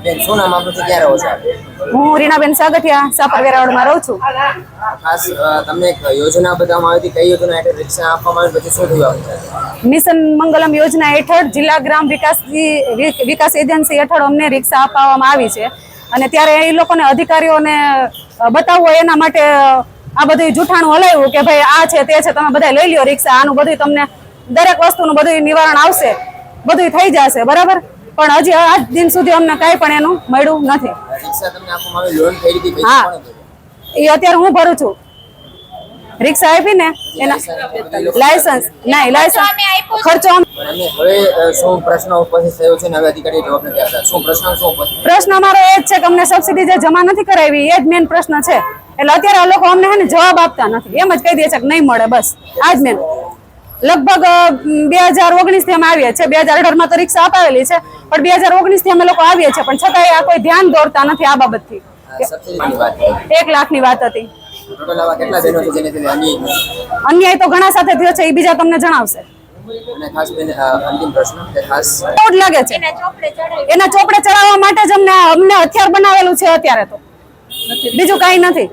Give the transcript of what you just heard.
બેન શું નામ આપનું? છે ક્યાં રહો છો? હું રીનાબેન સાગઠિયા સાપર વેરાવળમાં રહું છું. ખાસ તમને એક યોજના બતાવવામાં આવી હતી કઈ યોજના હેઠળ રિક્ષા આપવામાં આવી પછી શું થયું? મિશન મંગલમ યોજના હેઠળ જિલ્લા ગ્રામ વિકાસ વિકાસ એજન્સી હેઠળ અમને રિક્ષા આપવામાં આવી છે. અને ત્યારે એ લોકોને અધિકારીઓને બતાવવું એના માટે આ બધું જૂઠાણું હલાવ્યું કે ભાઈ આ છે તે છે તમે બધા લઈ લ્યો રિક્ષા આનું બધું તમને દરેક વસ્તુનું બધું નિવારણ આવશે બધું થઈ જશે બરાબર? પણ હજી આજ દિન સુધી અમને કાંઈ પણ એનું મળ્યું નથી. હા. એ અત્યારે હું ભરું છું. રિક્ષા આપી ને એના લાયસન્સ ના લાયસન્સ ખર્ચો હવે શું પ્રશ્ન ઉપસ્થિત થયો છે હવે અધિકારીઓ જવાબ નથી આપતા. શું પ્રશ્ન શું પ્રશ્ન અમારો એ જ છે કે અમને સબસિડી જે જમા નથી કરાવી એ જ મેન પ્રશ્ન છે. એટલે અત્યારે આ લોકો અમને હે ને જવાબ આપતા નથી. એમ જ કહી દે છે કે નહીં મળે બસ. આ જ મેન લગભગ બે હજાર ઓગણીસથી અમે આવીએ છીએ. બે હજાર અઢારમાં તો રિક્ષા અપાવેલી છે. પણ બે હજાર ઓગણીસથી અમે લોકો આવીએ છીએ પણ છતાંય આ કોઈ ધ્યાન દોરતા નથી આ બાબતથી. સબસિડીની વાત કરી. વાત હતી. અન્યાય તો ઘણા સાથે થયો છે એ બીજા તમને જણાવશે. લાગે છે. એના ચોપડે ચડાવવા માટે જ અમને અમને હથિયાર બનાવેલું છે અત્યારે તો. બીજું કઈ નથી.